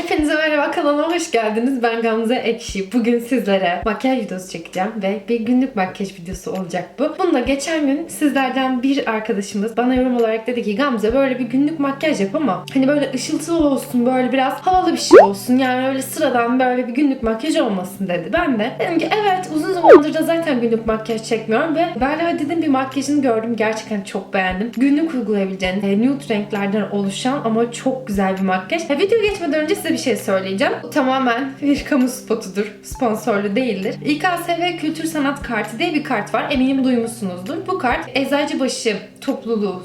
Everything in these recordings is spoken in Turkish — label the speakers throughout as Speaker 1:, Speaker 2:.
Speaker 1: Hepinize merhaba kanalıma hoş geldiniz. Ben Gamze Ekşi. Bugün sizlere makyaj videosu çekeceğim ve bir günlük makyaj videosu olacak bu. Bunda geçen gün sizlerden bir arkadaşımız bana yorum olarak dedi ki Gamze böyle bir günlük makyaj yap ama hani böyle ışıltılı olsun, böyle biraz havalı bir şey olsun. Yani öyle sıradan böyle bir günlük makyaj olmasın dedi. Ben de dedim ki evet uzun zamandır da zaten günlük makyaj çekmiyorum ve Berla dedim bir makyajını gördüm. Gerçekten çok beğendim. Günlük uygulayabileceğiniz e, nude renklerden oluşan ama çok güzel bir makyaj. Ya, video geçmeden önce size bir şey söyleyeceğim. Bu tamamen bir kamu spotudur. Sponsorlu değildir. İKSV Kültür Sanat Kartı diye bir kart var. Eminim duymuşsunuzdur. Bu kart Eczacıbaşı topluluğu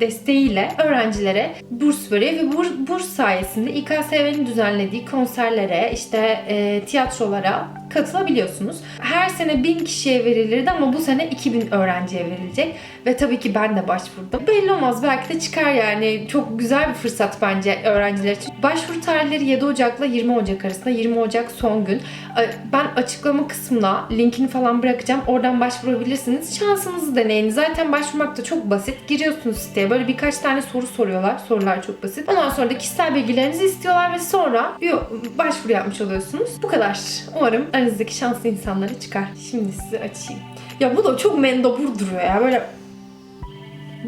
Speaker 1: desteğiyle öğrencilere burs veriyor ve burs, burs sayesinde İKSV'nin düzenlediği konserlere, işte e, tiyatrolara katılabiliyorsunuz. Her sene 1000 kişiye verilirdi ama bu sene 2000 öğrenciye verilecek. Ve tabii ki ben de başvurdum. Belli olmaz belki de çıkar yani. Çok güzel bir fırsat bence öğrenciler için. Başvuru tarihleri 7 Ocak'la 20 Ocak arasında. 20 Ocak son gün. Ben açıklama kısmına linkini falan bırakacağım. Oradan başvurabilirsiniz. Şansınızı deneyin. Zaten başvurmak da çok basit. Giriyorsunuz siteye. Böyle birkaç tane soru soruyorlar. Sorular çok basit. Ondan sonra da kişisel bilgilerinizi istiyorlar ve sonra başvuru yapmış oluyorsunuz. Bu kadar. Umarım aranızdaki şanslı insanları çıkar. Şimdi size açayım. Ya bu da çok mendobur duruyor ya. Böyle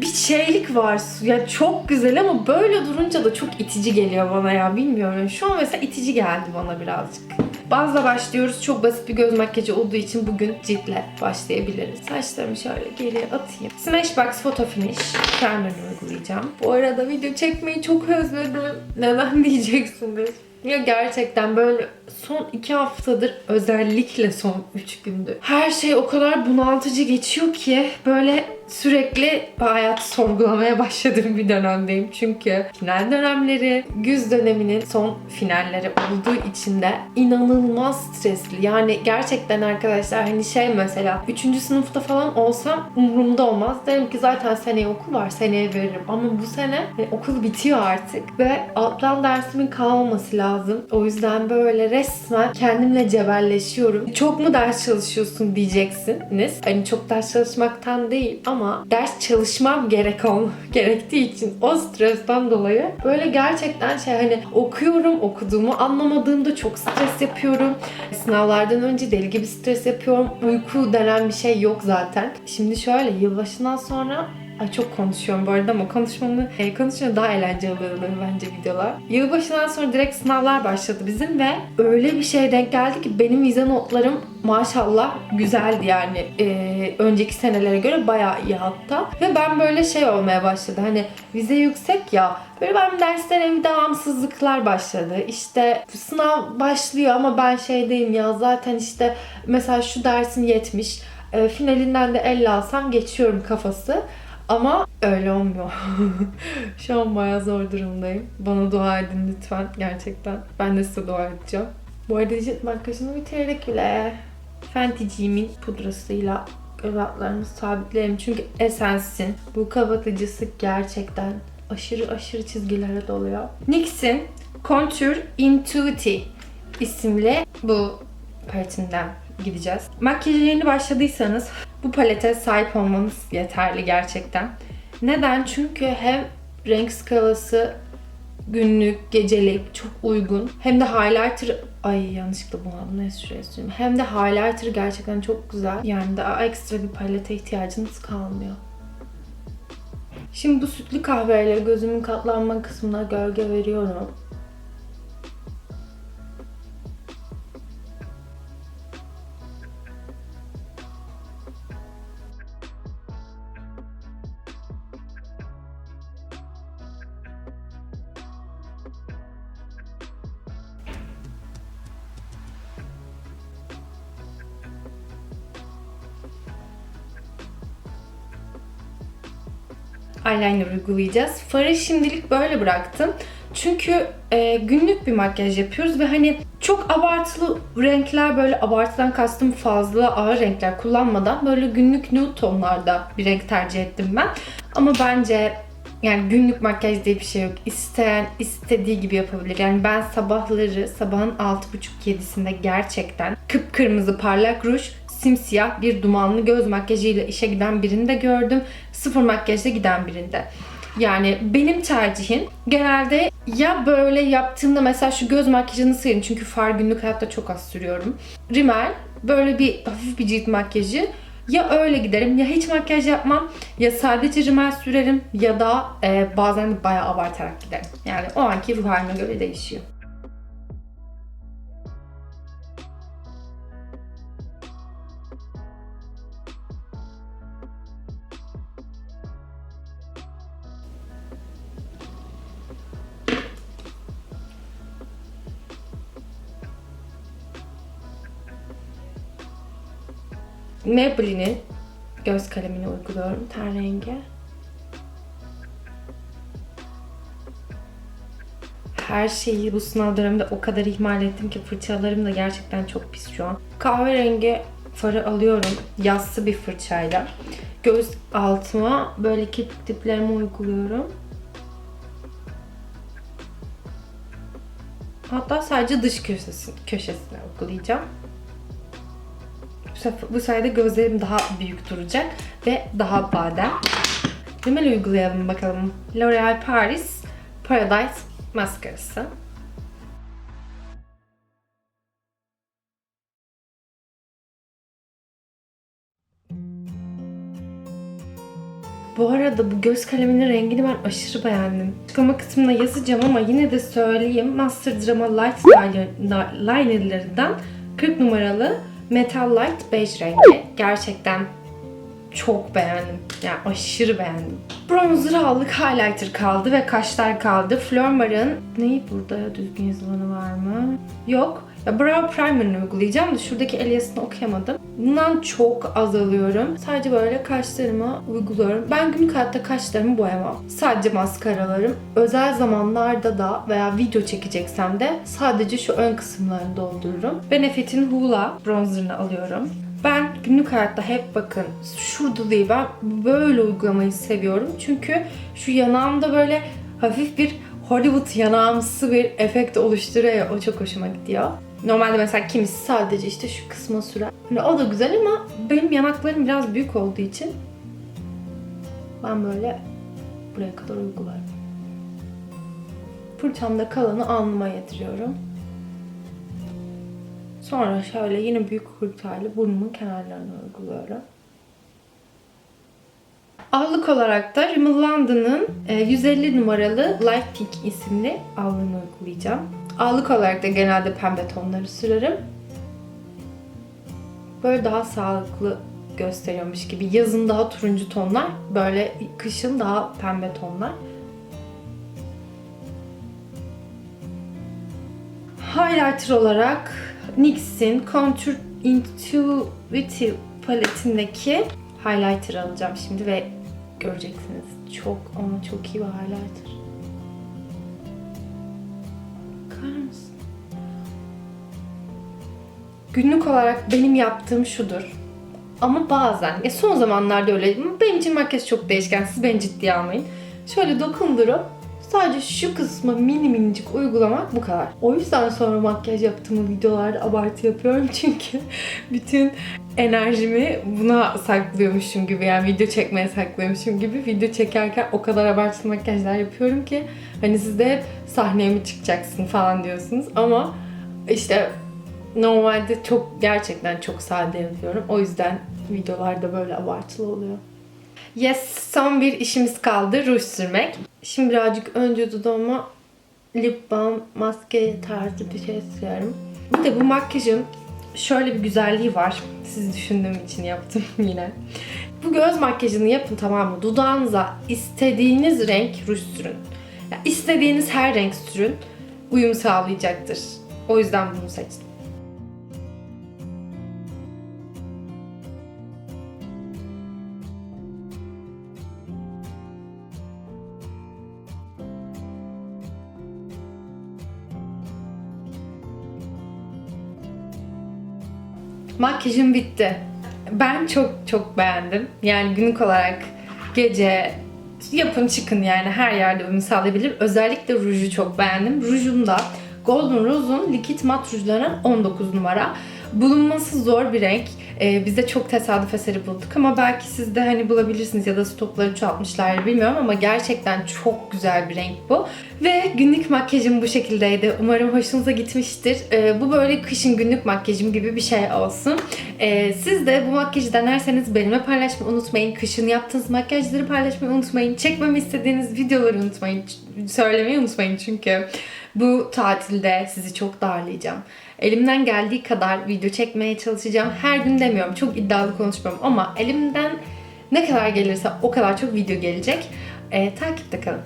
Speaker 1: bir şeylik var. Ya çok güzel ama böyle durunca da çok itici geliyor bana ya. Bilmiyorum. Şu an mesela itici geldi bana birazcık. Bazla başlıyoruz. Çok basit bir göz makyajı olduğu için bugün ciltle başlayabiliriz. Saçlarımı şöyle geriye atayım. Smashbox Photo Finish primer'ını uygulayacağım. Bu arada video çekmeyi çok özledim. Neden diyeceksiniz? Ya gerçekten böyle son iki haftadır özellikle son üç gündür. Her şey o kadar bunaltıcı geçiyor ki böyle sürekli hayatı sorgulamaya başladığım bir dönemdeyim. Çünkü final dönemleri, güz döneminin son finalleri olduğu için de inanılmaz stresli. Yani gerçekten arkadaşlar hani şey mesela 3. sınıfta falan olsam umurumda olmaz. Derim ki zaten seneye okul var seneye veririm. Ama bu sene e, okul bitiyor artık ve alttan dersimin kalmaması lazım. O yüzden böyle resmen kendimle cebelleşiyorum. Çok mu ders çalışıyorsun diyeceksiniz. Hani çok ders çalışmaktan değil ama ders çalışmam gerek gerektiği için o stresten dolayı böyle gerçekten şey hani okuyorum okuduğumu anlamadığımda çok stres yapıyorum. Sınavlardan önce deli gibi stres yapıyorum. Uyku denen bir şey yok zaten. Şimdi şöyle yılbaşından sonra Ay çok konuşuyorum bu arada ama konuşmamı e, konuşunca daha eğlenceli oluyor bence videolar. Yılbaşından sonra direkt sınavlar başladı bizim ve öyle bir şey denk geldi ki benim vize notlarım maşallah güzeldi yani. E, önceki senelere göre bayağı iyi hatta. Ve ben böyle şey olmaya başladı hani vize yüksek ya Böyle ben derslere bir devamsızlıklar başladı. İşte sınav başlıyor ama ben şeydeyim ya zaten işte mesela şu dersin yetmiş. e, finalinden de 50 alsam geçiyorum kafası. Ama öyle olmuyor. Şu an bayağı zor durumdayım. Bana dua edin lütfen gerçekten. Ben de size dua edeceğim. Bu arada cilt makyajını bitirdik bile. Fenty'ciğimin pudrasıyla göz altlarımı sabitlerim. Çünkü Essence'in bu kapatıcısı gerçekten aşırı aşırı çizgilere doluyor. NYX'in Contour Intuiti isimli bu paletinden gideceğiz. Makyaja yeni başladıysanız bu palete sahip olmanız yeterli gerçekten. Neden? Çünkü hem renk skalası günlük, gecelik çok uygun. Hem de highlighter ay yanlışlıkla bunu neyse şuraya süreyim. Hem de highlighter gerçekten çok güzel. Yani daha ekstra bir palete ihtiyacınız kalmıyor. Şimdi bu sütlü kahveyle gözümün katlanma kısmına gölge veriyorum. Eyeliner uygulayacağız. Farı şimdilik böyle bıraktım. Çünkü e, günlük bir makyaj yapıyoruz ve hani çok abartılı renkler böyle abartıdan kastım fazla ağır renkler kullanmadan böyle günlük nude tonlarda bir renk tercih ettim ben. Ama bence yani günlük makyaj diye bir şey yok. İsteyen istediği gibi yapabilir. Yani ben sabahları sabahın 6.30-7'sinde gerçekten kıpkırmızı parlak ruj simsiyah bir dumanlı göz makyajıyla işe giden birini de gördüm. Sıfır makyajla giden birinde. Yani benim tercihim genelde ya böyle yaptığımda mesela şu göz makyajını silin çünkü far günlük hayatta çok az sürüyorum. Rimel böyle bir hafif bir cilt makyajı ya öyle giderim ya hiç makyaj yapmam ya sadece rimel sürerim ya da e, bazen de bayağı abartarak giderim. Yani o anki ruh halime göre değişiyor. Maybelline'in göz kalemini uyguluyorum ten rengi. Her şeyi bu sınav döneminde o kadar ihmal ettim ki fırçalarım da gerçekten çok pis şu an. Kahverengi farı alıyorum yassı bir fırçayla. Göz altıma böyle kirpik diplerime uyguluyorum. Hatta sadece dış köşesi, köşesine uygulayacağım. Bu, sayede gözlerim daha büyük duracak ve daha badem. Rimel uygulayalım bakalım. L'Oreal Paris Paradise maskarası. Bu arada bu göz kaleminin rengini ben aşırı beğendim. Açıklama kısmına yazacağım ama yine de söyleyeyim. Master Drama Light Liner- Liner'larından 40 numaralı Metal Light Beige rengi. Gerçekten çok beğendim. Yani aşırı beğendim. Bronzer aldık, highlighter kaldı ve kaşlar kaldı. Flormar'ın neyi burada düzgün yazılanı var mı? Yok. Ya brow primer'ını uygulayacağım da şuradaki el yazısını okuyamadım. Bundan çok az alıyorum. Sadece böyle kaşlarıma uyguluyorum. Ben günlük hayatta kaşlarımı boyamam. Sadece maskaralarım. Özel zamanlarda da veya video çekeceksem de sadece şu ön kısımlarını doldururum. Benefit'in Hoola bronzerını alıyorum. Ben günlük hayatta hep bakın şurada değil ben böyle uygulamayı seviyorum. Çünkü şu yanağımda böyle hafif bir Hollywood yanağımsı bir efekt oluşturuyor ya o çok hoşuma gidiyor. Normalde mesela kimisi sadece işte şu kısma sürer. Hani o da güzel ama benim yanaklarım biraz büyük olduğu için ben böyle buraya kadar uygularım. Fırçamda kalanı alnıma yediriyorum. Sonra şöyle yine büyük fırçayla burnumun kenarlarına uyguluyorum. Allık olarak da Rimmel London'ın e, 150 numaralı Light Pink isimli allığını uygulayacağım. Allık olarak da genelde pembe tonları sürerim. Böyle daha sağlıklı gösteriyormuş gibi. Yazın daha turuncu tonlar, böyle kışın daha pembe tonlar. Highlighter olarak NYX'in Contour Intuitive paletindeki highlighter alacağım şimdi ve göreceksiniz. Çok ama çok iyi bir highlighter. Günlük olarak benim yaptığım şudur. Ama bazen, ya son zamanlarda öyle. Benim için makyaj çok değişken. Siz beni ciddiye almayın. Şöyle dokundurup sadece şu kısmı mini minicik uygulamak bu kadar. O yüzden sonra makyaj yaptığım videolarda abartı yapıyorum çünkü bütün enerjimi buna saklıyormuşum gibi yani video çekmeye saklıyormuşum gibi video çekerken o kadar abartılı makyajlar yapıyorum ki hani siz de hep sahneye mi çıkacaksın falan diyorsunuz ama işte normalde çok gerçekten çok sade yapıyorum. O yüzden videolarda böyle abartılı oluyor. Yes, son bir işimiz kaldı. Ruj sürmek. Şimdi birazcık önce dudağıma lip balm, maske tarzı bir şey sürüyorum. Bir de bu makyajın şöyle bir güzelliği var. Siz düşündüğüm için yaptım yine. Bu göz makyajını yapın tamam mı? Dudağınıza istediğiniz renk ruj sürün. Ya istediğiniz her renk sürün. Uyum sağlayacaktır. O yüzden bunu seçtim. Makyajım bitti. Ben çok çok beğendim. Yani günlük olarak gece yapın çıkın yani her yerde uyum sağlayabilir. Özellikle ruju çok beğendim. Rujum da Golden Rose'un likit mat rujlarının 19 numara. Bulunması zor bir renk. Ee, biz de çok tesadüf eseri bulduk ama belki siz de hani bulabilirsiniz ya da stokları çoğaltmışlar bilmiyorum ama gerçekten çok güzel bir renk bu. Ve günlük makyajım bu şekildeydi. Umarım hoşunuza gitmiştir. Ee, bu böyle kışın günlük makyajım gibi bir şey olsun. Ee, siz de bu makyajı denerseniz benimle paylaşmayı unutmayın. Kışın yaptığınız makyajları paylaşmayı unutmayın. Çekmemi istediğiniz videoları unutmayın. Söylemeyi unutmayın çünkü bu tatilde sizi çok darlayacağım. Elimden geldiği kadar video çekmeye çalışacağım. Her gün demiyorum. Çok iddialı konuşmam ama elimden ne kadar gelirse o kadar çok video gelecek. Ee, takipte kalın.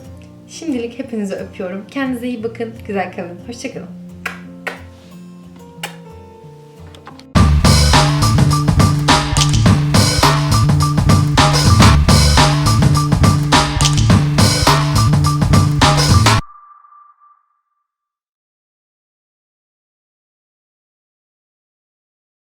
Speaker 1: Şimdilik hepinizi öpüyorum. Kendinize iyi bakın. Güzel kalın. Hoşçakalın.